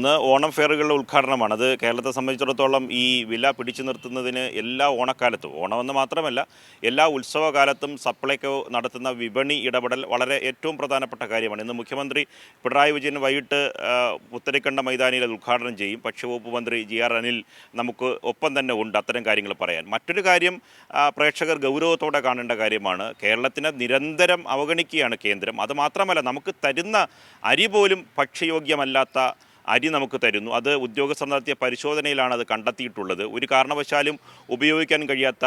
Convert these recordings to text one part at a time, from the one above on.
ഇന്ന് ഓണം ഫെയറുകളുടെ ഉദ്ഘാടനമാണ്. അത് കേരളത്തെ സംബന്ധിച്ചിടത്തോളം ഈ വില പിടിച്ചു നിർത്തുന്നതിന് എല്ലാ ഓണക്കാലത്തും ഓണമെന്ന് മാത്രമല്ല എല്ലാ ഉത്സവകാലത്തും സപ്ലൈകോ നടത്തുന്ന വിപണി ഇടപെടൽ വളരെ ഏറ്റവും പ്രധാനപ്പെട്ട കാര്യമാണ്. ഇന്ന് മുഖ്യമന്ത്രി പിണറായി വിജയൻ വൈകിട്ട് പുത്തരിക്കണ്ട മൈതാനിയിൽ ഉദ്ഘാടനം ചെയ്യും. ഭക്ഷ്യവകുപ്പ് മന്ത്രി ജി ആർ അനിൽ നമുക്ക് ഒപ്പം തന്നെ ഉണ്ട് അത്തരം കാര്യങ്ങൾ പറയാൻ. മറ്റൊരു കാര്യം പ്രേക്ഷകർ ഗൗരവത്തോടെ കാണേണ്ട കാര്യമാണ് കേരളത്തിനെ നിരന്തരം അവഗണിക്കുകയാണ് കേന്ദ്രം. അത് മാത്രമല്ല നമുക്ക് തരുന്ന അരി പോലും ഭക്ഷ്യയോഗ്യമല്ലാത്ത അരി നമുക്ക് തരുന്നു. അത് ഉദ്യോഗസ്ഥർ നടത്തിയ പരിശോധനയിലാണ് അത് കണ്ടെത്തിയിട്ടുള്ളത്. ഒരു കാരണവശാലും ഉപയോഗിക്കാൻ കഴിയാത്ത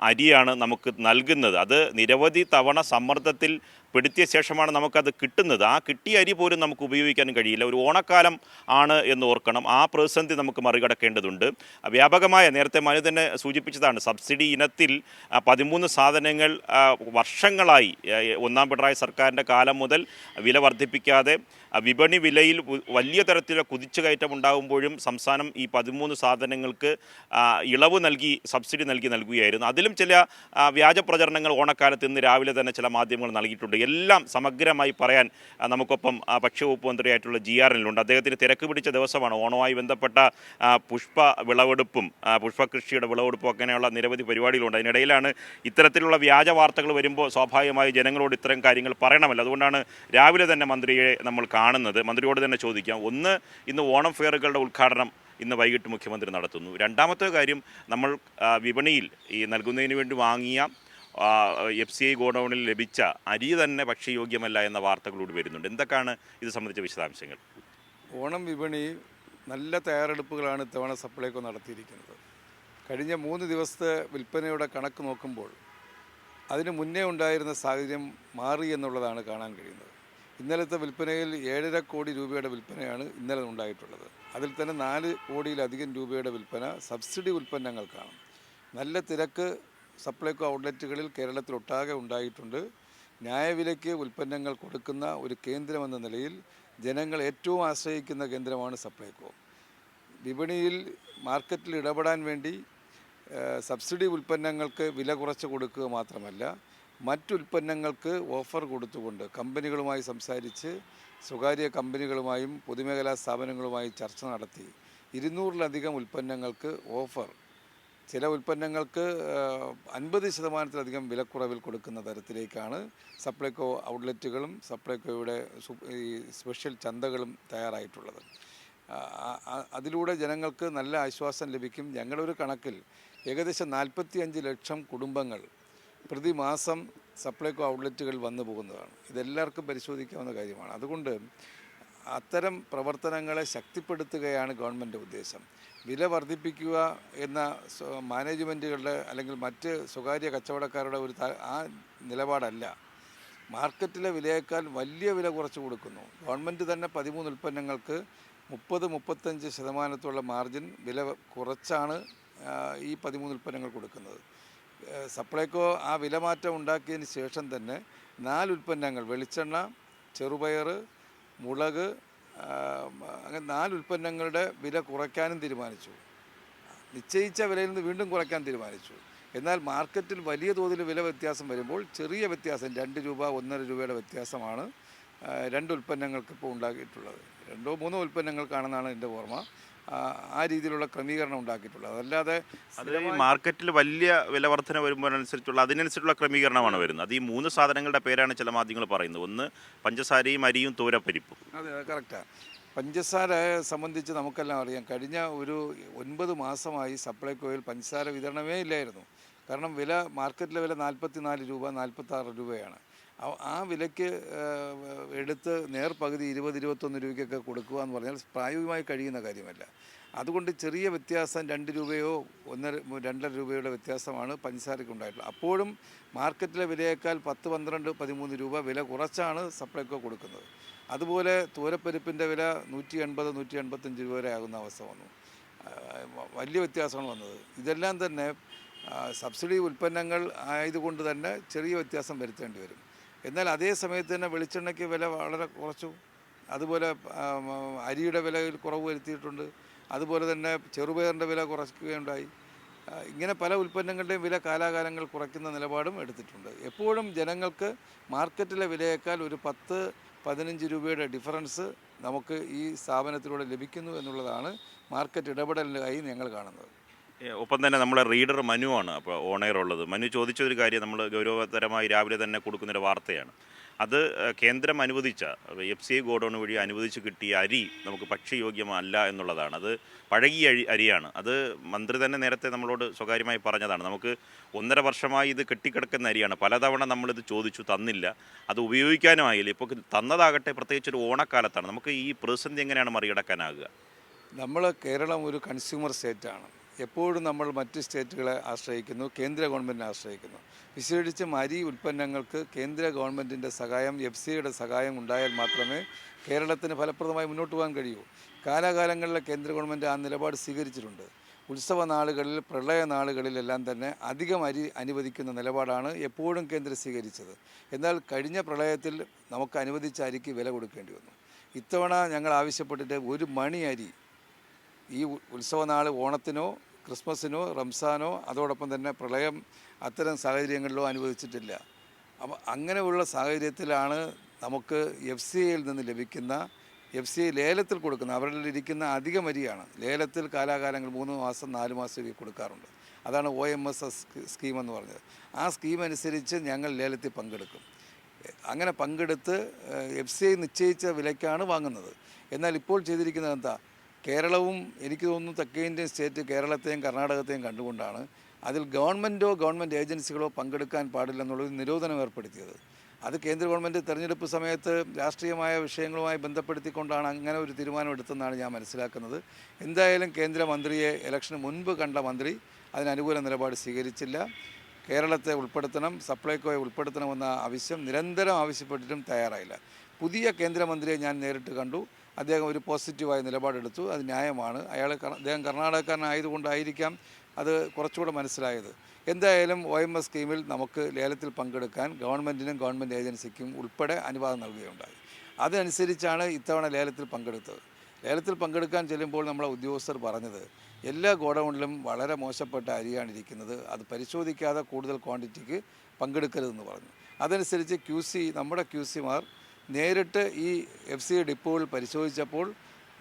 അരിയാണ് നമുക്ക് നൽകുന്നത്. അത് നിരവധി തവണ സമ്മർദ്ദത്തിൽ പെടുത്തിയ ശേഷമാണ് നമുക്കത് കിട്ടുന്നത്. ആ കിട്ടിയ അരി പോലും നമുക്ക് ഉപയോഗിക്കാൻ കഴിയില്ല. ഒരു ഓണക്കാലം ആണ് എന്ന് ഓർക്കണം. ആ പ്രതിസന്ധി നമുക്ക് മറികടക്കേണ്ടതുണ്ട്. വ്യാപകമായ നേരത്തെ മനു തന്നെ സൂചിപ്പിച്ചതാണ് സബ്സിഡി ഇനത്തിൽ പതിമൂന്ന് സാധനങ്ങൾ വർഷങ്ങളായി ഒന്നാം പിണറായി സർക്കാരിന്റെ കാലം മുതൽ വില വർദ്ധിപ്പിക്കാതെ വിപണി വിലയിൽ വലിയ തരത്തിലുള്ള കുതിച്ചുകയറ്റം ഉണ്ടാകുമ്പോഴും സംസ്ഥാനം ഈ പതിമൂന്ന് സാധനങ്ങൾക്ക് ഇളവ് നൽകി സബ്സിഡി നൽകി നൽകുകയായിരുന്നു. അതിലും ചില വ്യാജ പ്രചരണങ്ങൾ ഓണക്കാലത്ത് ഇന്ന് രാവിലെ തന്നെ ചില മാധ്യമങ്ങൾ നൽകിയിട്ടുണ്ട്. എല്ലാം സമഗ്രമായി പറയാൻ നമുക്കൊപ്പം ഭക്ഷ്യവകുപ്പ് മന്ത്രിയായിട്ടുള്ള ജി ആർ എല്ലുണ്ട് അദ്ദേഹത്തിന് തിരക്ക് പിടിച്ച ദിവസമാണ് ഓണവുമായി ബന്ധപ്പെട്ട പുഷ്പ വിളവെടുപ്പും പുഷ്പകൃഷിയുടെ വിളവെടുപ്പും അങ്ങനെയുള്ള നിരവധി പരിപാടികളുണ്ട്. അതിനിടയിലാണ് ഇത്തരത്തിലുള്ള വ്യാജ വാർത്തകൾ വരുമ്പോൾ സ്വാഭാവികമായി ജനങ്ങളോട് ഇത്തരം കാര്യങ്ങൾ പറയണമല്ലോ. അതുകൊണ്ടാണ് രാവിലെ തന്നെ മന്ത്രിയെ നമ്മൾ കാണുന്നത്. മന്ത്രിയോട് തന്നെ ചോദിക്കാം. ഒന്ന് ഇന്ന് ഓണം ഫെയറുകളുടെ ഉദ്ഘാടനം ഇന്ന് വൈകിട്ട് മുഖ്യമന്ത്രി നടത്തുന്നു. രണ്ടാമത്തെ കാര്യം നമ്മൾ വിപണിയിൽ ഈ നൽകുന്നതിന് വേണ്ടി വാങ്ങിയ എഫ് സി ഐ ഗോഡൗണിൽ ലഭിച്ച അരി തന്നെ ഭക്ഷ്യയോഗ്യമല്ല എന്ന വാർത്തകളോട് വരുന്നുണ്ട്. എന്തൊക്കെയാണ് ഇത് സംബന്ധിച്ച വിശദാംശങ്ങൾ? ഓണം വിപണി നല്ല തയ്യാറെടുപ്പുകളാണ് ഇത്തവണ സപ്ലൈകോ നടത്തിയിരിക്കുന്നത്. കഴിഞ്ഞ മൂന്ന് ദിവസത്തെ വിൽപ്പനയുടെ കണക്ക് നോക്കുമ്പോൾ അതിന് മുന്നേ ഉണ്ടായിരുന്ന സാഹചര്യം മാറി എന്നുള്ളതാണ് കാണാൻ കഴിയുന്നത്. ഇന്നലത്തെ വിൽപ്പനയിൽ ഏഴര കോടി രൂപയുടെ വിൽപ്പനയാണ് ഇന്നലെ ഉണ്ടായിട്ടുള്ളത്. അതിൽ തന്നെ നാല് കോടിയിലധികം രൂപയുടെ വിൽപ്പന സബ്സിഡി ഉൽപ്പന്നങ്ങൾക്കാണ് നല്ല തിരക്ക് സപ്ലൈകോ ഔട്ട്ലെറ്റുകളിൽ കേരളത്തിലൊട്ടാകെ ഉണ്ടായിട്ടുണ്ട്. ന്യായവിലയ്ക്ക് ഉൽപ്പന്നങ്ങൾ കൊടുക്കുന്ന ഒരു കേന്ദ്രമെന്ന നിലയിൽ ജനങ്ങൾ ഏറ്റവും ആശ്രയിക്കുന്ന കേന്ദ്രമാണ് സപ്ലൈകോ. വിപണിയിൽ മാർക്കറ്റിൽ ഇടപെടാൻ വേണ്ടി സബ്സിഡി ഉൽപ്പന്നങ്ങൾക്ക് വില കുറച്ച് കൊടുക്കുക മാത്രമല്ല മറ്റുൽപ്പന്നങ്ങൾക്ക് ഓഫർ കൊടുത്തുകൊണ്ട് കമ്പനികളുമായി സംസാരിച്ച് സ്വകാര്യ കമ്പനികളുമായും പൊതുമേഖലാ സ്ഥാപനങ്ങളുമായി ചർച്ച നടത്തി. ഇരുന്നൂറിലധികം ഉൽപ്പന്നങ്ങൾക്ക് ഓഫർ ചില ഉൽപ്പന്നങ്ങൾക്ക് അൻപത് ശതമാനത്തിലധികം വിലക്കുറവിൽ കൊടുക്കുന്ന തരത്തിലേക്കാണ് സപ്ലൈകോ ഔട്ട്ലെറ്റുകളും സപ്ലൈകോയുടെ ഈ സ്പെഷ്യൽ ചന്തകളും തയ്യാറായിട്ടുള്ളത്. അതിലൂടെ ജനങ്ങൾക്ക് നല്ല ആശ്വാസം ലഭിക്കും. ഞങ്ങളൊരു കണക്കിൽ ഏകദേശം നാൽപ്പത്തി അഞ്ച് ലക്ഷം കുടുംബങ്ങൾ പ്രതിമാസം സപ്ലൈകോ ഔട്ട്ലെറ്റുകൾ വന്നു പോകുന്നതാണ്. ഇതെല്ലാവർക്കും പരിശോധിക്കാവുന്ന കാര്യമാണ്. അതുകൊണ്ട് അത്തരം പ്രവർത്തനങ്ങളെ ശക്തിപ്പെടുത്തുകയാണ് ഗവൺമെന്റ് ഉദ്ദേശം. വില വർദ്ധിപ്പിക്കുക എന്ന മാനേജ്മെന്റുകളുടെ അല്ലെങ്കിൽ മറ്റ് സ്വകാര്യ കച്ചവടക്കാരുടെ ഒരു ആ നിലപാടല്ല. മാർക്കറ്റിലെ വിലയേക്കാൾ വലിയ വില കുറച്ച് കൊടുക്കുന്നു. ഗവൺമെന്റ് തന്നെ പതിമൂന്ന് ഉൽപ്പന്നങ്ങൾക്ക് മുപ്പത് മുപ്പത്തഞ്ച് ശതമാനത്തോളം മാർജിൻ വില കുറച്ചാണ് ഈ പതിമൂന്ന് ഉൽപ്പന്നങ്ങൾ കൊടുക്കുന്നത്. സപ്ലൈക്കോ സപ്ലൈകോ ആ വിലമാറ്റം ഉണ്ടാക്കിയതിന് ശേഷം തന്നെ നാല് ഉൽപ്പന്നങ്ങൾ വെളിച്ചെണ്ണ ചെറുപയർ മുളക് അങ്ങനെ നാല് ഉൽപ്പന്നങ്ങളുടെ വില കുറയ്ക്കാനും തീരുമാനിച്ചു. നിശ്ചയിച്ച വിലയിൽ നിന്ന് വീണ്ടും കുറയ്ക്കാൻ തീരുമാനിച്ചു. എന്നാൽ മാർക്കറ്റിൽ വലിയ തോതിൽ വില വ്യത്യാസം വരുമ്പോൾ ചെറിയ വ്യത്യാസം രണ്ട് രൂപ ഒന്നര രൂപയുടെ വ്യത്യാസമാണ് രണ്ട് ഉൽപ്പന്നങ്ങൾക്ക് ഇപ്പോൾ ഉണ്ടാക്കിയിട്ടുള്ളത്. രണ്ടോ മൂന്നോ ഉൽപ്പന്നങ്ങൾക്കാണെന്നാണ് എന്റെ ഓർമ്മ. ആ, രീതിയിലുള്ള ക്രമീകരണം ഉണ്ടാക്കിയിട്ടുള്ളത്. അതല്ലാതെ അത് ഈ മാർക്കറ്റിൽ വലിയ വില വർധന വരുമ്പോഴനുസരിച്ചുള്ള അതിനനുസരിച്ചുള്ള ക്രമീകരണമാണ് വരുന്നത്. അത് ഈ മൂന്ന് സാധനങ്ങളുടെ പേരാണ് ചില മാധ്യമങ്ങൾ പറയുന്നത്. ഒന്ന് പഞ്ചസാരയും അരിയും തോരപ്പരിപ്പും. അതെ അതെ കറക്റ്റാണ് പഞ്ചസാര സംബന്ധിച്ച് നമുക്കെല്ലാം അറിയാം. കഴിഞ്ഞ ഒരു ഒൻപത് മാസമായി സപ്ലൈകോയിൽ പഞ്ചസാര വിതരണമേ ഇല്ലായിരുന്നു. കാരണം വില മാർക്കറ്റിലെ വില നാൽപ്പത്തി നാല് രൂപ നാൽപ്പത്താറ് രൂപയാണ്. ആ- വിലയ്ക്ക് എടുത്ത് നേർ പകുതി ഇരുപത് ഇരുപത്തൊന്ന് രൂപയ്ക്കൊക്കെ കൊടുക്കുക എന്ന് പറഞ്ഞാൽ പ്രായോഗികമായി കഴിയുന്ന കാര്യമല്ല. അതുകൊണ്ട് ചെറിയ വ്യത്യാസം രണ്ട് രൂപയോ ഒന്നര രണ്ടര രൂപയുടെ വ്യത്യാസമാണ് പഞ്ചസാരയ്ക്ക് ഉണ്ടായിട്ടുള്ളത് അപ്പോഴും മാർക്കറ്റിലെ വിലയേക്കാൾ പത്ത് പന്ത്രണ്ട് പതിമൂന്ന് രൂപ വില കുറച്ചാണ് സപ്ലൈക്കോ കൊടുക്കുന്നത്. അതുപോലെ തൂരപ്പരിപ്പിന്റെ വില നൂറ്റി എൺപത് നൂറ്റി എൺപത്തഞ്ച് രൂപ വരെ ആകുന്ന അവസ്ഥ വന്നു. വലിയ വ്യത്യാസമാണ് വന്നത്. ഇതെല്ലാം തന്നെ സബ്സിഡി ഉൽപ്പന്നങ്ങൾ ആയതുകൊണ്ട് തന്നെ ചെറിയ വ്യത്യാസം വരുത്തേണ്ടി വരും. എന്നാൽ അതേ സമയത്ത് തന്നെ വെളിച്ചെണ്ണയ്ക്ക് വില വളരെ കുറച്ചു. അതുപോലെ അരിയുടെ വിലയിൽ കുറവ് വരുത്തിയിട്ടുണ്ട്. അതുപോലെ തന്നെ ചെറുപയറിന്റെ വില കുറയ്ക്കുകയുണ്ടായി. ഇങ്ങനെ പല ഉൽപ്പന്നങ്ങളുടെയും വില കാലാകാലങ്ങൾ കുറയ്ക്കുന്ന നിലപാടും എടുത്തിട്ടുണ്ട്. എപ്പോഴും ജനങ്ങൾക്ക് മാർക്കറ്റിലെ വിലയേക്കാൾ ഒരു പത്ത് പതിനഞ്ച് രൂപയുടെ ഡിഫറൻസ് നമുക്ക് ഈ സ്ഥാപനത്തിലൂടെ ലഭിക്കുന്നു എന്നുള്ളതാണ് മാർക്കറ്റ് ഇടപെടലിനായി ഞങ്ങൾ കാണുന്നത്. ഒപ്പം തന്നെ നമ്മളെ റീഡർ മനുവാണ് അപ്പോൾ ഓണയർ ഉള്ളത്. മനു ചോദിച്ച ഒരു കാര്യം നമ്മൾ ഗൗരവതരമായി രാവിലെ തന്നെ കൊടുക്കുന്നൊരു വാർത്തയാണ്. അത് കേന്ദ്രം അനുവദിച്ച എഫ് സി ഐ ഗോഡൗൺ വഴി അനുവദിച്ച് കിട്ടിയ അരി നമുക്ക് ഭക്ഷ്യയോഗ്യമല്ല എന്നുള്ളതാണ്. അത് പഴകിയ അരി അരിയാണ്. അത് മന്ത്രി തന്നെ നേരത്തെ നമ്മളോട് സ്വകാര്യമായി പറഞ്ഞതാണ്. നമുക്ക് ഒന്നര വർഷമായി ഇത് കെട്ടിക്കിടക്കുന്ന അരിയാണ്. പലതവണ നമ്മളിത് ചോദിച്ചു തന്നില്ല. അത് ഉപയോഗിക്കാനുമായില്ല ഇപ്പോൾ തന്നതാകട്ടെ പ്രത്യേകിച്ച് ഒരു ഓണക്കാലത്താണ്. നമുക്ക് ഈ പ്രതിസന്ധി എങ്ങനെയാണ് മറികടക്കാനാകുക നമ്മൾ കേരളം ഒരു കൺസ്യൂമർ സ്റ്റേറ്റാണ് എപ്പോഴും നമ്മൾ മറ്റ് സ്റ്റേറ്റുകളെ ആശ്രയിക്കുന്നു കേന്ദ്ര ഗവൺമെന്റിനെ ആശ്രയിക്കുന്നു. വിശേഷിച്ചും അരി ഉൽപ്പന്നങ്ങൾക്ക് കേന്ദ്ര ഗവൺമെന്റിന്റെ സഹായം എഫ് സിയുടെ സഹായം ഉണ്ടായാൽ മാത്രമേ കേരളത്തിന് ഫലപ്രദമായി മുന്നോട്ട് പോകാൻ കഴിയൂ. കാലാകാലങ്ങളിലെ കേന്ദ്ര ഗവൺമെന്റ് ആ നിലപാട് സ്വീകരിച്ചിട്ടുണ്ട്. ഉത്സവ നാളുകളിൽ പ്രളയ നാളുകളിലെല്ലാം തന്നെ അധികം അരി അനുവദിക്കുന്ന നിലപാടാണ് എപ്പോഴും കേന്ദ്രം സ്വീകരിച്ചത്. എന്നാൽ കഴിഞ്ഞ പ്രളയത്തിൽ നമുക്ക് അനുവദിച്ച അരിക്ക് വില കൊടുക്കേണ്ടി വന്നു. ഇത്തവണ ഞങ്ങൾ ആവശ്യപ്പെട്ടിട്ട് ഒരു മണി അരി ഈ ഉത്സവനാൾ ഓണത്തിനോ ക്രിസ്മസിനോ റംസാനോ അതോടൊപ്പം തന്നെ പ്രളയം അത്തരം സാഹചര്യങ്ങളിലോ അനുവദിച്ചിട്ടില്ല. അപ്പം അങ്ങനെയുള്ള സാഹചര്യത്തിലാണ് നമുക്ക് എഫ് സി ഐയിൽ നിന്ന് ലഭിക്കുന്ന എഫ് സി ലേലത്തിൽ കൊടുക്കുന്ന അവരിൽ ഇരിക്കുന്ന അധികം വരിയാണ് ലേലത്തിൽ കാലാകാലങ്ങൾ മൂന്ന് മാസം നാല് മാസം കൊടുക്കാറുണ്ട്. അതാണ് O M S S scheme എന്ന് പറഞ്ഞത്. ആ സ്കീം അനുസരിച്ച് ഞങ്ങൾ ലേലത്തിൽ പങ്കെടുക്കും. അങ്ങനെ പങ്കെടുത്ത് എഫ് സി ഐ നിശ്ചയിച്ച വിലയ്ക്കാണ് വാങ്ങുന്നത്. എന്നാൽ ഇപ്പോൾ ചെയ്തിരിക്കുന്നത് എന്താ? കേരളവും എനിക്ക് തോന്നുന്നു തെക്കേ ഇന്ത്യൻ സ്റ്റേറ്റ് കേരളത്തെയും കർണാടകത്തെയും കണ്ടുകൊണ്ടാണ് അതിൽ ഗവൺമെന്റോ ഗവൺമെന്റ് ഏജൻസികളോ പങ്കെടുക്കാൻ പാടില്ലെന്നുള്ളൊരു നിരോധനം ഏർപ്പെടുത്തിയത്. അത് കേന്ദ്ര ഗവൺമെന്റ് തെരഞ്ഞെടുപ്പ് സമയത്ത് രാഷ്ട്രീയമായ വിഷയങ്ങളുമായി ബന്ധപ്പെടുത്തിക്കൊണ്ടാണ് അങ്ങനെ ഒരു തീരുമാനം എടുത്തെന്നാണ് ഞാൻ മനസ്സിലാക്കുന്നത്. എന്തായാലും കേന്ദ്രമന്ത്രിയെ ഇലക്ഷന് മുൻപ് കണ്ട മന്ത്രി അതിനനുകൂല നിലപാട് സ്വീകരിച്ചില്ല. കേരളത്തെ ഉൾപ്പെടുത്തണം സപ്ലൈകോയെ ഉൾപ്പെടുത്തണമെന്ന ആവശ്യം നിരന്തരം ആവശ്യപ്പെട്ടിട്ടും തയ്യാറായില്ല. പുതിയ കേന്ദ്രമന്ത്രിയെ ഞാൻ നേരിട്ട് കണ്ടു. അദ്ദേഹം ഒരു പോസിറ്റീവായ നിലപാടെടുത്തു. അത് ന്യായമാണ്. അയാൾ അദ്ദേഹം കർണാടകക്കാരനായതുകൊണ്ടായിരിക്കാം അത് കുറച്ചുകൂടെ മനസ്സിലായത്. എന്തായാലും ഒ എം എസ് സ്കീമിൽ നമുക്ക് ലേലത്തിൽ പങ്കെടുക്കാൻ ഗവൺമെന്റിനും ഗവൺമെന്റ് ഏജൻസിക്കും ഉൾപ്പെടെ അനുവാദം നൽകുകയുണ്ടായി. അതനുസരിച്ചാണ് ഇത്തവണ ലേലത്തിൽ പങ്കെടുത്തത്. ലേലത്തിൽ പങ്കെടുക്കാൻ ചെല്ലുമ്പോൾ നമ്മളെ ഉദ്യോഗസ്ഥർ പറഞ്ഞത് എല്ലാ ഗോഡൗണിലും വളരെ മോശപ്പെട്ട അരിയാണ് ഇരിക്കുന്നത്. അത് പരിശോധിക്കാതെ കൂടുതൽ ക്വാണ്ടിറ്റിക്ക് പങ്കെടുക്കരുതെന്ന് പറഞ്ഞു. അതനുസരിച്ച് ക്യു സി നമ്മുടെ ക്യു സിമാർ നേരിട്ട് ഈ എഫ് സി ഡിപ്പോകൾ പരിശോധിച്ചപ്പോൾ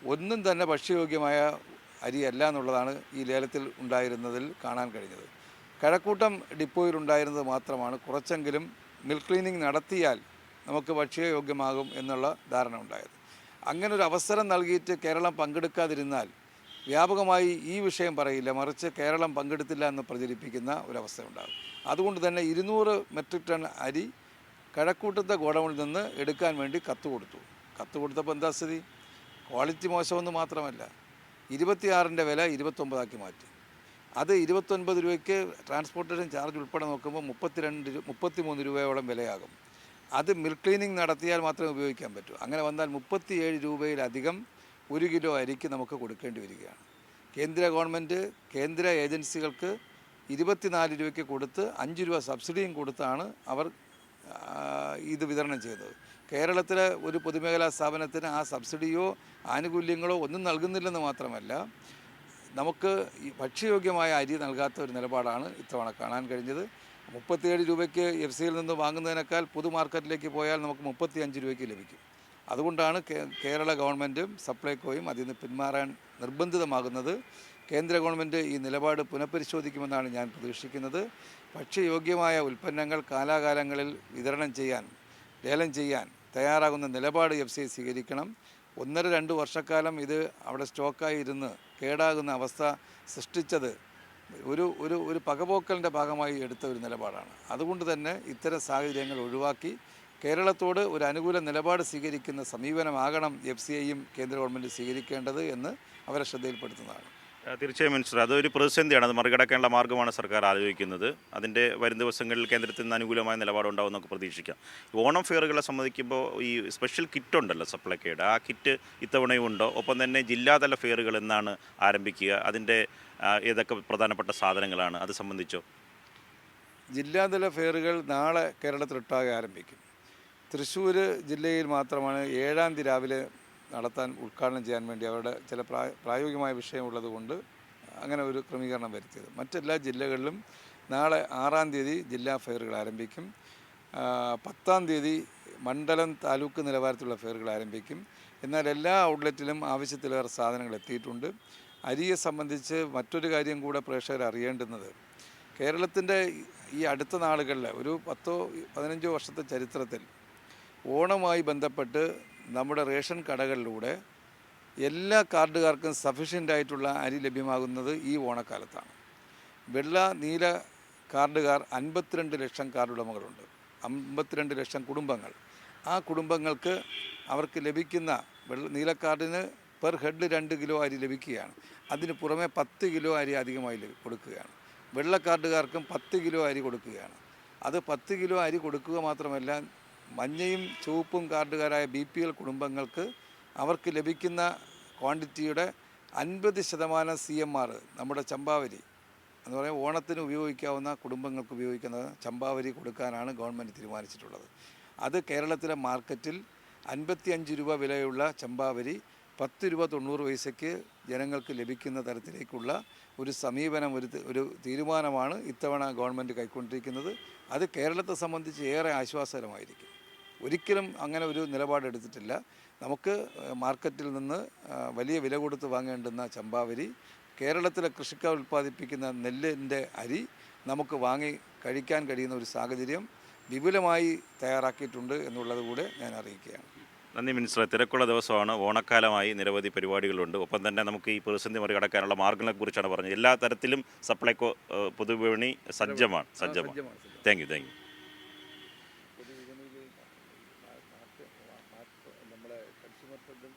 ഒന്നും തന്നെ ഭക്ഷ്യയോഗ്യമായ അരിയല്ല എന്നുള്ളതാണ് ഈ ലേലത്തിൽ ഉണ്ടായിരുന്നതിൽ കാണാൻ കഴിഞ്ഞത്. കഴക്കൂട്ടം ഡിപ്പോയിൽ ഉണ്ടായിരുന്നത് മാത്രമാണ്. കുറച്ചെങ്കിലും മിൽക്ക് ക്ലീനിങ് നടത്തിയാൽ നമുക്ക് ഭക്ഷ്യയോഗ്യമാകും എന്നുള്ള ധാരണ ഉണ്ടായത്. അങ്ങനെ ഒരു അവസരം നൽകിയിട്ട് കേരളം പങ്കെടുക്കാതിരുന്നാൽ വ്യാപകമായി ഈ വിഷയം പറയില്ല. മറിച്ച് കേരളം പങ്കെടുത്തില്ല എന്ന് പ്രചരിപ്പിക്കുന്ന ഒരവസ്ഥ ഉണ്ടാകും അതുകൊണ്ട് തന്നെ ഇരുന്നൂറ് മെട്രിക് ടൺ അരി കഴക്കൂട്ടത്തെ ഗോഡൗണിൽ നിന്ന് എടുക്കാൻ വേണ്ടി കത്ത് കൊടുത്തു. കത്ത് കൊടുത്തപ്പോൾ എന്താ സ്ഥിതി? ക്വാളിറ്റി മോശമെന്ന് മാത്രമല്ല ഇരുപത്തിയാറിന്റെ വില ഇരുപത്തൊമ്പതാക്കി മാറ്റി. അത് ഇരുപത്തൊൻപത് രൂപയ്ക്ക് ട്രാൻസ്പോർട്ടേഷൻ ചാർജ് ഉൾപ്പെടെ നോക്കുമ്പോൾ മുപ്പത്തിരണ്ട് രൂ മുപ്പത്തി മൂന്ന് രൂപയോളം വിലയാകും. അത് മിൽക്ക് ക്ലീനിങ് നടത്തിയാൽ മാത്രമേ ഉപയോഗിക്കാൻ പറ്റൂ. അങ്ങനെ വന്നാൽ മുപ്പത്തിയേഴ് രൂപയിലധികം ഒരു കിലോ അരിക്ക് നമുക്ക് കൊടുക്കേണ്ടി വരികയാണ്. കേന്ദ്ര ഗവൺമെന്റ് കേന്ദ്ര ഏജൻസികൾക്ക് ഇരുപത്തിനാല് രൂപയ്ക്ക് കൊടുത്ത് അഞ്ച് രൂപ സബ്സിഡിയും കൊടുത്താണ് അവർ ഇത് വിതരണം ചെയ്തത്. കേരളത്തിലെ ഒരു പൊതുമേഖലാ സ്ഥാപനത്തിന് ആ സബ്സിഡിയോ ആനുകൂല്യങ്ങളോ ഒന്നും നൽകുന്നില്ലെന്ന് മാത്രമല്ല നമുക്ക് ഭക്ഷ്യയോഗ്യമായ അരി നൽകാത്ത ഒരു നിലപാടാണ് ഇത്തവണ കാണാൻ കഴിഞ്ഞത്. മുപ്പത്തിയേഴ് രൂപയ്ക്ക് എഫ് സിയിൽ നിന്ന് വാങ്ങുന്നതിനേക്കാൾ പൊതു മാർക്കറ്റിലേക്ക് പോയാൽ നമുക്ക് മുപ്പത്തി അഞ്ച് രൂപയ്ക്ക് ലഭിക്കും. അതുകൊണ്ടാണ് കേരള ഗവൺമെന്റും സപ്ലൈകോയും അതിൽ നിന്ന് പിന്മാറാൻ നിർബന്ധിതമാകുന്നത്. കേന്ദ്ര ഗവൺമെന്റ് ഈ നിലപാട് പുനഃപരിശോധിക്കുമെന്നാണ് ഞാൻ പ്രതീക്ഷിക്കുന്നത്. ഭക്ഷ്യയോഗ്യമായ ഉൽപ്പന്നങ്ങൾ കാലാകാലങ്ങളിൽ വിതരണം ചെയ്യാൻ ലേലം ചെയ്യാൻ തയ്യാറാകുന്ന നിലപാട് എഫ് സി സ്വീകരിക്കണം. ഒന്നര രണ്ട് വർഷക്കാലം ഇത് അവിടെ സ്റ്റോക്കായി ഇരുന്ന് കേടാകുന്ന അവസ്ഥ സൃഷ്ടിച്ചത് ഒരു ഒരു ഒരു പകപോക്കലിന്റെ ഭാഗമായി എടുത്ത ഒരു നിലപാടാണ്. അതുകൊണ്ട് തന്നെ ഇത്തരം സാഹചര്യങ്ങൾ ഒഴിവാക്കി കേരളത്തോട് ഒരു അനുകൂല നിലപാട് സ്വീകരിക്കുന്ന സമീപനമാകണം എഫ് സി ഐയും കേന്ദ്ര ഗവൺമെന്റ് സ്വീകരിക്കേണ്ടത് എന്ന് അവരെ ശ്രദ്ധയിൽപ്പെടുത്തുന്നതാണ്. തീർച്ചയായും മിനിസ്റ്റർ. അതൊരു പ്രതിസന്ധിയാണ്. അത് മറികടക്കാനുള്ള മാർഗമാണ് സർക്കാർ ആലോചിക്കുന്നത്. അതിന്റെ വരും ദിവസങ്ങളിൽ കേന്ദ്രത്തിൽ നിന്ന് അനുകൂലമായ നിലപാടുണ്ടാവും എന്നൊക്കെ പ്രതീക്ഷിക്കാം. ഓണം ഫെയറുകളെ സംബന്ധിക്കുമ്പോൾ ഈ സ്പെഷ്യൽ കിറ്റ് ഉണ്ടല്ലോ സപ്ലൈക്കേഡ് ആ കിറ്റ് ഇത്തവണയും ഉണ്ടോ? ഒപ്പം തന്നെ ജില്ലാതല ഫെയറുകൾ എന്നാണ് ആരംഭിക്കുക. അതിന്റെ ഏതൊക്കെ പ്രധാനപ്പെട്ട സാധനങ്ങളാണ് അത് സംബന്ധിച്ചോ? ജില്ലാതല ഫെയറുകൾ നാളെ കേരളത്തിലൊട്ടാകെ ആരംഭിക്കും. തൃശ്ശൂർ ജില്ലയിൽ മാത്രമാണ് ഏഴാം തീയതി രാവിലെ നടത്താൻ ഉദ്ഘാടനം ചെയ്യാൻ വേണ്ടി അവരുടെ ചില പ്രായ പ്രായോഗികമായ വിഷയമുള്ളത് കൊണ്ട് അങ്ങനെ ഒരു ക്രമീകരണം വരുത്തിയത്. മറ്റെല്ലാ ജില്ലകളിലും നാളെ ആറാം തീയതി ജില്ലാ ഫെയറുകൾ ആരംഭിക്കും. പത്താം തീയതി മണ്ഡലം താലൂക്ക് നിലവാരത്തിലുള്ള ഫെയറുകൾ ആരംഭിക്കും. എന്നാൽ എല്ലാ ഔട്ട്ലെറ്റിലും ആവശ്യത്തിലേറെ സാധനങ്ങൾ എത്തിയിട്ടുണ്ട്. അരിയെ സംബന്ധിച്ച് മറ്റൊരു കാര്യം കൂടെ പ്രേക്ഷകർ അറിയേണ്ടുന്നത്. കേരളത്തിന്റെ ഈ അടുത്ത നാളുകളിൽ ഒരു പത്തോ പതിനഞ്ചോ വർഷത്തെ ചരിത്രത്തിൽ ഓണവുമായി ബന്ധപ്പെട്ട് നമ്മുടെ റേഷൻ കടകളിലൂടെ എല്ലാ കാർഡുകാർക്കും സഫീഷ്യന്റ് ആയിട്ടുള്ള അരി ലഭ്യമാകുന്നത് ഈ ഓണക്കാലത്താണ്. വെള്ള നീല കാർഡുകാർ അൻപത്തിരണ്ട് ലക്ഷം കാർഡ് ഉടമകളുണ്ട് അമ്പത്തിരണ്ട് ലക്ഷം കുടുംബങ്ങൾ. ആ കുടുംബങ്ങൾക്ക് അവർക്ക് ലഭിക്കുന്ന വെള്ള നീല കാർഡിന് പെർ ഹെഡ് രണ്ട് കിലോ അരി ലഭിക്കുകയാണ്. അതിന് പുറമെ പത്ത് കിലോ അരി അധികമായി കൊടുക്കുകയാണ്. വെള്ള കാർഡുകാർക്കും പത്ത് കിലോ അരി കൊടുക്കുകയാണ്. അത് പത്ത് കിലോ അരി കൊടുക്കുക മാത്രമല്ല മഞ്ഞയും ചുവപ്പും കാർഡുകാരായ ബി പി എൽ കുടുംബങ്ങൾക്ക് അവർക്ക് ലഭിക്കുന്ന ക്വാണ്ടിറ്റിയുടെ അൻപത് ശതമാനം സി എം ആർ നമ്മുടെ ചമ്പാവരി എന്ന് പറയുമ്പോൾ ഓണത്തിന് ഉപയോഗിക്കാവുന്ന കുടുംബങ്ങൾക്ക് ഉപയോഗിക്കുന്ന ചമ്പാവരി കൊടുക്കാനാണ് ഗവൺമെന്റ് തീരുമാനിച്ചിട്ടുള്ളത്. അത് കേരളത്തിലെ മാർക്കറ്റിൽ അൻപത്തി അഞ്ച് രൂപ വിലയുള്ള ചമ്പാവരി പത്ത് രൂപ തൊണ്ണൂറ് പൈസയ്ക്ക് ജനങ്ങൾക്ക് ലഭിക്കുന്ന തരത്തിലേക്കുള്ള ഒരു സമീപനം ഒരു ഒരു തീരുമാനമാണ് ഇത്തവണ ഗവൺമെന്റ് കൈക്കൊണ്ടിരിക്കുന്നത്. അത് കേരളത്തെ സംബന്ധിച്ച് ഏറെ ആശ്വാസകരമായിരിക്കും. ഒരിക്കലും അങ്ങനെ ഒരു നിലപാടെടുത്തിട്ടില്ല. നമുക്ക് മാർക്കറ്റിൽ നിന്ന് വലിയ വില കൊടുത്ത് വാങ്ങേണ്ടുന്ന ചമ്പാവരി കേരളത്തിലെ കൃഷിക്കാർ ഉൽപ്പാദിപ്പിക്കുന്ന നെല്ലിന്റെ അരി നമുക്ക് വാങ്ങി കഴിക്കാൻ കഴിയുന്ന ഒരു സാഹചര്യം വിപുലമായി തയ്യാറാക്കിയിട്ടുണ്ട് എന്നുള്ളത് കൂടെ ഞാൻ അറിയിക്കുകയാണ്. നന്ദി മിനിസ്റ്റർ തിരക്കുള്ള ദിവസമാണ്. ഓണക്കാലമായി നിരവധി പരിപാടികളുണ്ട്. ഒപ്പം തന്നെ നമുക്ക് ഈ പ്രതിസന്ധി മറികടക്കാനുള്ള മാർഗങ്ങളെക്കുറിച്ചാണ് പറഞ്ഞത്. എല്ലാ തരത്തിലും സപ്ലൈകോ പൊതുവിപണി സജ്ജമാണ്. സജ്ജമാണ്. Thank you thank you. ഫെഡും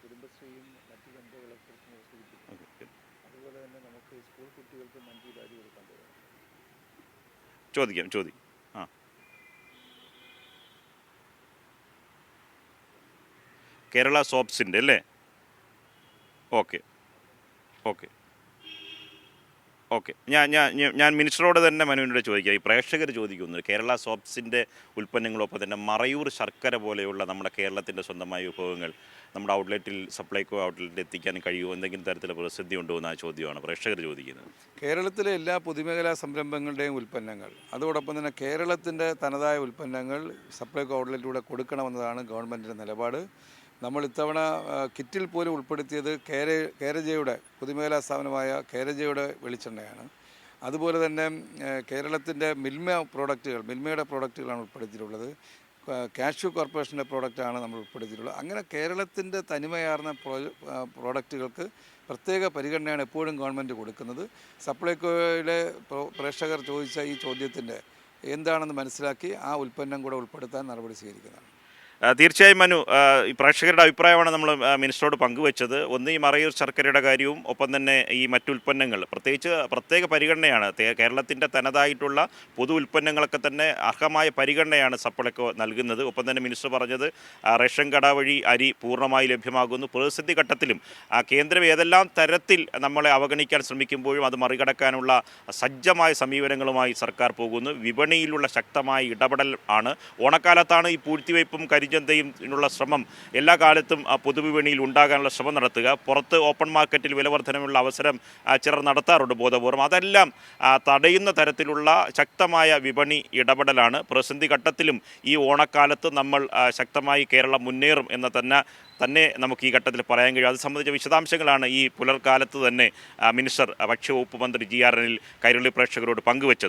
കുടുംബശ്രീയും മറ്റു ബന്ധങ്ങളെക്കുറിച്ച് സൂചിപ്പിക്കും അതുപോലെ തന്നെ നമുക്ക് സ്കൂൾ കുട്ടികൾക്ക് മഞ്ചൂരി അരി കൊടുക്കാൻ പോകുന്നു ചോദിക്കാം ചോദി ആ. കേരള സോപ്സിന്റെ അല്ലേ? Okay okay. ഓക്കെ. ഞാൻ ഞാൻ ഞാൻ- മിനിസ്റ്ററോട് തന്നെ മനുവിനോട് ചോദിക്കാം. ഈ പ്രേക്ഷകർ ചോദിക്കുന്നു കേരള സോപ്സിന്റെ ഉൽപ്പന്നങ്ങളൊപ്പം തന്നെ മറയൂർ ശർക്കര പോലെയുള്ള നമ്മുടെ കേരളത്തിന്റെ സ്വന്തമായ വിഭവങ്ങൾ നമ്മുടെ ഔട്ട്ലെറ്റിൽ സപ്ലൈകോ ഔട്ട്ലെറ്റിൽ എത്തിക്കാൻ കഴിയുമോ? എന്തെങ്കിലും തരത്തിലുള്ള പ്രസിദ്ധി ഉണ്ടോ എന്ന ചോദ്യമാണ് പ്രേക്ഷകർ ചോദിക്കുന്നത്. കേരളത്തിലെ എല്ലാ പൊതുമേഖലാ സംരംഭങ്ങളുടെയും ഉൽപ്പന്നങ്ങൾ അതോടൊപ്പം തന്നെ കേരളത്തിന്റെ തനതായ ഉൽപ്പന്നങ്ങൾ സപ്ലൈകോ ഔട്ട്ലെറ്റിലൂടെ കൊടുക്കണമെന്നതാണ് ഗവൺമെന്റിന്റെ നിലപാട്. നമ്മൾ ഇത്തവണ കിറ്റിൽ പോലും ഉൾപ്പെടുത്തിയത് കേര കേരജയുടെ പൊതുമേഖലാ സ്ഥാപനമായ കേരജയുടെ വെളിച്ചെണ്ണയാണ്. അതുപോലെ തന്നെ കേരളത്തിന്റെ മിൽമ പ്രോഡക്റ്റുകൾ മിൽമയുടെ പ്രോഡക്റ്റുകളാണ് ഉൾപ്പെടുത്തിയിട്ടുള്ളത്. കാഷ്യു കോർപ്പറേഷന്റെ പ്രോഡക്റ്റാണ് നമ്മൾ ഉൾപ്പെടുത്തിയിട്ടുള്ളത്. അങ്ങനെ കേരളത്തിന്റെ തനിമയാർന്ന പ്രോഡക്റ്റുകൾക്ക് പ്രത്യേക പരിഗണനയാണ് എപ്പോഴും ഗവൺമെന്റ് കൊടുക്കുന്നത്. സപ്ലൈകോയിലെ പ്രേക്ഷകർ ചോദിച്ച ഈ ചോദ്യത്തിന്റെ എന്താണെന്ന് മനസ്സിലാക്കി ആ ഉൽപ്പന്നം കൂടെ ഉൾപ്പെടുത്താൻ നടപടി സ്വീകരിക്കുന്നതാണ് തീർച്ചയായും മനു ഈ പ്രേക്ഷകരുടെ അഭിപ്രായമാണ് നമ്മൾ മിനിസ്റ്ററോട് പങ്കുവച്ചത്. ഒന്ന് ഈ മറയൂർ ശർക്കരയുടെ കാര്യവും ഒപ്പം തന്നെ ഈ മറ്റു ഉൽപ്പന്നങ്ങൾ. പ്രത്യേകിച്ച് പ്രത്യേക പരിഗണനയാണ്. കേരളത്തിന്റെ തനതായിട്ടുള്ള പൊതു ഉൽപ്പന്നങ്ങളൊക്കെ തന്നെ അർഹമായ പരിഗണനയാണ് സപ്ലൈക്കോ നൽകുന്നത്. ഒപ്പം തന്നെ മിനിസ്റ്റർ പറഞ്ഞത് റേഷൻ കട വഴി അരി പൂർണമായി ലഭ്യമാകുന്നു. പ്രതിസന്ധി ഘട്ടത്തിലും കേന്ദ്രം ഏതെല്ലാം തരത്തിൽ നമ്മളെ അവഗണിക്കാൻ ശ്രമിക്കുമ്പോഴും അത് മറികടക്കാനുള്ള സജ്ജമായ സമീപനങ്ങളുമായി സർക്കാർ പോകുന്നു. വിപണിയിലുള്ള ശക്തമായ ഇടപെടൽ ആണ്. ഓണക്കാലത്താണ് ഈ പൂഴ്ത്തിവയ്പും കരിഞ്ചന്തയും ഉള്ള ശ്രമം എല്ലാ കാലത്തും പൊതുവിപണിയിൽ ഉണ്ടാകാനുള്ള ശ്രമം നടത്തുക. പുറത്ത് ഓപ്പൺ മാർക്കറ്റിൽ വിലവർധനമുള്ള അവസരം ചിലർ നടത്താറുണ്ട് ബോധപൂർവം. അതെല്ലാം തടയുന്ന തരത്തിലുള്ള ശക്തമായ വിപണി ഇടപെടലാണ്. പ്രതിസന്ധി ഘട്ടത്തിലും ഈ ഓണക്കാലത്ത് നമ്മൾ ശക്തമായി കേരളം മുന്നേറും എന്ന തന്നെ തന്നെ നമുക്ക് ഈ ഘട്ടത്തിൽ പറയാൻ കഴിയും. അത് സംബന്ധിച്ച വിശദാംശങ്ങളാണ് ഈ പുലർക്കാലത്ത് തന്നെ മിനിസ്റ്റർ ഭക്ഷ്യവകുപ്പ് മന്ത്രി ജി ആർ എനിൽ കൈരളി പ്രേക്ഷകരോട് പങ്കുവച്ചത്.